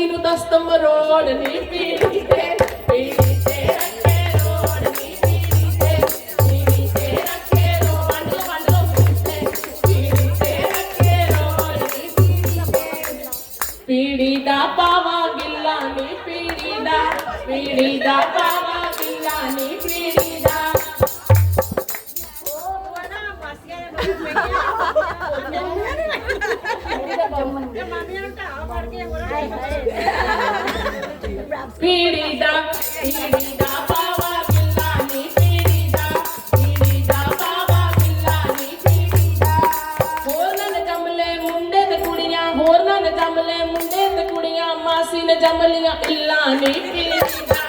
ਅਸੀਂ ਨੂੰ ਦਸਤਮ ਰੋੜ ਨਹੀਂ ਪੀਣੀ ਤੇ ਪੀਣੀ ਤੇ ਰੱਖੇ ਰੋੜ ਨਹੀਂ ਪੀਣੀ ਤੇ ਪੀਣੀ ਤੇ ਰੱਖੇ ਰੋੜ ਵੰਡ ਲੋ ਵੰਡ ਲੋ ਪੀਣੀ ਤੇ ਪੀਣੀ ਤੇ ਰੱਖੇ ਰੋੜ ਨਹੀਂ ਪੀਣੀ ਤੇ ਪੀੜੀ ਦਾ ਪਾਵਾ ਗਿੱਲਾ ਨਹੀਂ ਪੀੜੀ ਦਾ ਪੀੜੀ ਦਾ ਪਾਵਾ ਗਿੱਲਾ ਨਹੀਂ ਪੀੜੀ ਦਾ ਬਾਵਾ ਕਿਲਾ ਨੀ ਪੀੜੀ ਦਾ ਪੀੜੀ ਦਾ ਬਾਵਾ ਕਿਲਾ ਨੀ ਪੀੜੀ ਦਾ ਹੋਰ ਨਾ ਜੰਮਲੇ ਮੁੰਡੇ ਤੇ ਕੁੜੀਆਂ, ਹੋਰ ਨਾ ਜੰਮਲੇ ਮੁੰਡੇ ਤੇ ਕੁੜੀਆਂ, ਮਾਸੀ ਨੇ ਜੰਮਲੀਆਂ ਇੱਲਾ ਨੀ ਪੀੜੀ ਦਾ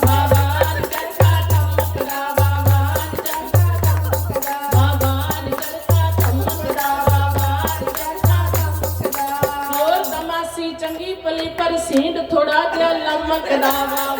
ਬਾਵਾਨ ਜਰਕਾ ਚਮਕਦਾ ਬਾਵਾਨ ਜਰਕਾ ਚਮਕਦਾ ਹੋਰ ਤਮਾਸੀ ਚੰਗੀ ਪਲੀ ਪਰ ਸੀਂਡ ਥੋੜਾ ਜਿਹਾ ਲਮਕਦਾ ਬਾਵਾਨ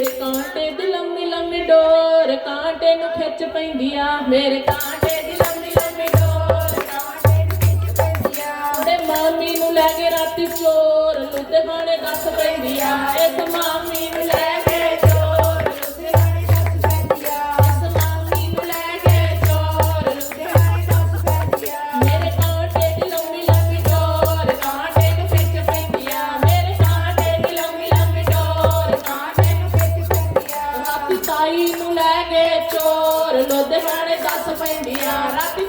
ਮੇਰੇ ਕਾਂਟੇ ਦੀ ਲੰਮੀ ਲੰਮੀ ਡੋਰ, ਕਾਂਟੇ ਨੂੰ ਖਿੱਚ ਪੈਂਦੀ ਆ ਮੇਰੇ ਕਾਂਟੇ ਦੀ ਲੰਮੀ ਲੰਮੀ ਡੋਰ, ਕਾਂਟੇ ਨੂੰ ਖਿੱਚ ਪੈਂਦੀ ਆ ਤੇ ਮਾਮੀ ਨੂੰ ਲੈ ਕੇ ਰਾਤੀ ਚੋਰ, ਲੁਧਿਆਣੇ ਦੱਸ ਪੈਂਦੀ ਆ ਇਸ ਮਾਮੀ ਤਾਈ ਨੂੰ ਲੈ ਗਏ ਚੋਰ। ਲੁਧਿਆਣੇ ਦੱਸ ਪੈਂਦੀਆਂ ਰਾਤੀ